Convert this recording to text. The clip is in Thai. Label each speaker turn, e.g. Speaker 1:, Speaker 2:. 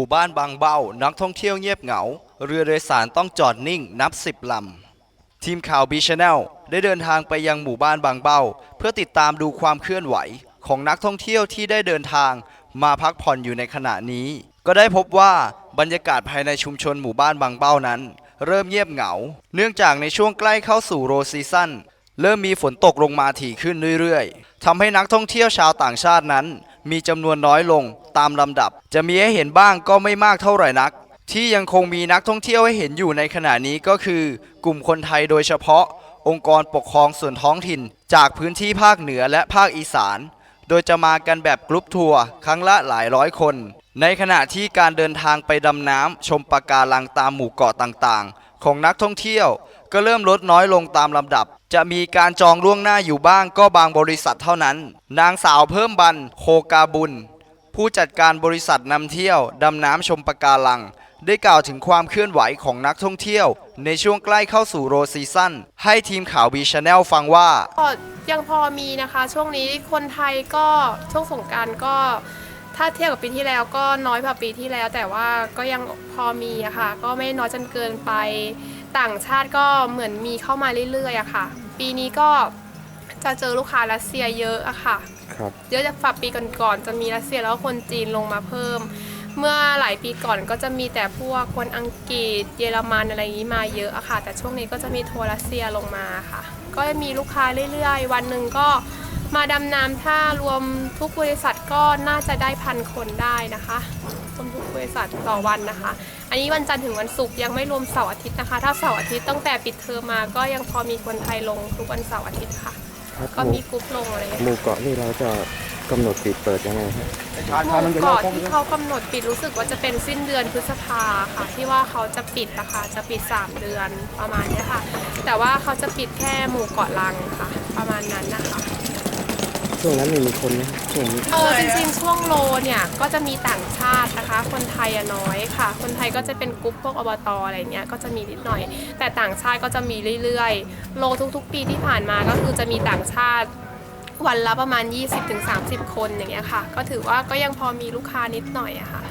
Speaker 1: ู่บ้านบางเบ้านักท่องเที่ยวเงียบเหงา เรือโดยสารต้องจอดนิ่งนับสิบลำ ทีมข่าวบีชแนลได้เดินทางไปยังหมู่บ้านบางเบ้า เพื่อติดตามดูความเคลื่อนไหว ของนักท่องเที่ยวที่ได้เดินทางมาพักผ่อนอยู่ในขณะนี้ ก็ได้พบว่าบรรยากาศภายในชุมชนหมู่บ้านบางเบ้านั้น เริ่มเงียบเหงา เนื่องจากในช่วงใกล้เข้าสู่โรซีซั่นเริ่มมีฝนตกลงมาถี่ขึ้นเรื่อยๆทำให้นักท่องเที่ยวชาวต่างชาตินั้น มีจำนวนน้อยลงตามลำดับ จะมีให้เห็นบ้างก็ไม่มากเท่าไหร่นัก ที่ยังคงมีนักท่องเที่ยวให้เห็นอยู่ในขณะนี้ก็คือ กลุ่มคนไทยโดยเฉพาะ องค์กรปกครองส่วนท้องถิ่น จากพื้นที่ภาคเหนือและภาคอีสาน โดยจะมากันแบบกรุ๊ปทัวร์ครั้งละหลายร้อยคน ในขณะที่การเดินทางไปดำน้ำชมปะการังตามหมู่เกาะต่างๆ ของนักท่องเที่ยว ก็เริ่มลดน้อยลงตามลำดับ จะมีการจองล่วงหน้าอยู่บ้างก็บางบริษัทเท่านั้น นางสาวเพิ่มบันโคกาบุญ ผู้จัดการบริษัทนำเที่ยวดำน้ำชมปะการัง ได้กล่าวถึงความเคลื่อนไหวของนักท่องเที่ยว ในช่วงใกล้เข้าสู่โรซีซั่นให้ทีมข่าวบีชาแนลฟังว่า
Speaker 2: ก็ยังพอมีนะคะ ช่วงนี้คนไทยก็ช่วงสงกรารก็ ถ้าเทียบกับปีที่แล้วก็น้อยกว่าปีที่แล้ว แต่ว่าก็ยังพอมีอะค่ะ ก็ไม่น้อยจนเกินไป ต่างชาติก็เหมือนมีเข้ามาเรื่อยๆอะค่ะ ปีนี้ก็จะเจอลูกค้ารัสเซียเยอะอะค่ะ
Speaker 3: ครับ
Speaker 2: เยอะจากฝากปีก่อนๆจะมีรัสเซียแล้วก็คนจีนลงมาเพิ่ม เมื่อหลายปีก่อนก็จะมีแต่พวกคนอังกฤษเยอรมันอะไรอย่างนี้มาเยอะอะค่ะ แต่ช่วงนี้ก็จะมีทัวร์รัสเซียลงมาค่ะ ก็มีลูกค้าเรื่อยๆ วันหนึ่งก็มาดำน้ำถ้ารวมทุกบริษัทก็น่าจะได้พันคนได้นะคะ รวมทุกบริษัทต่อวันนะคะ อันนี้วันจันทร์ถึงวันศุกร์ยังไม่รวมเสาร์อาทิตย์นะคะ ถ้าเสาร์อาทิตย์ตั้งแต่ปิดเทอมมาก็ยังพอมีคนไทยลงทุกวันเสาร์อาทิตย์ค่ะ
Speaker 3: ครับ
Speaker 2: ก็
Speaker 3: หมู่
Speaker 2: มีกรุ๊ปลงอะไรอย่างเงี้ย
Speaker 3: หมู่เกาะนี่เราจะกำหนดปิดเปิดยังไงครับ
Speaker 2: หมู่เกาะที่เขากำหนดปิดรู้สึกว่าจะเป็นสิ้นเดือนพฤษภาค่ะ ที่ว่าเขาจะปิดนะคะจะปิด 3 เดือนประมาณเนี้ยค่ะ แต่ว่าเขาจะปิดแค่หมู่เกาะลังค่ะ ประมาณนั้นนะคะ
Speaker 3: ช่วงนั้นไม่มีคนไหมช่วงนี้
Speaker 2: เออจริงๆ ช่วงโลเนี่ยก็จะมีต่างชาตินะคะ คนไทยอะน้อยค่ะ คนไทยก็จะเป็นกลุ่มพวกอบตอะไรเงี้ยก็จะมีนิดหน่อย แต่ต่างชาติก็จะมีเรื่อยๆ โลทุกๆ ปีที่ผ่านมาก็คือจะมีต่างชาติวันละประมาณ 20-30 คนอย่างเงี้ยค่ะ ก็ถือว่าก็ยังพอมีลูกค้านิดหน่อยอะค่ะ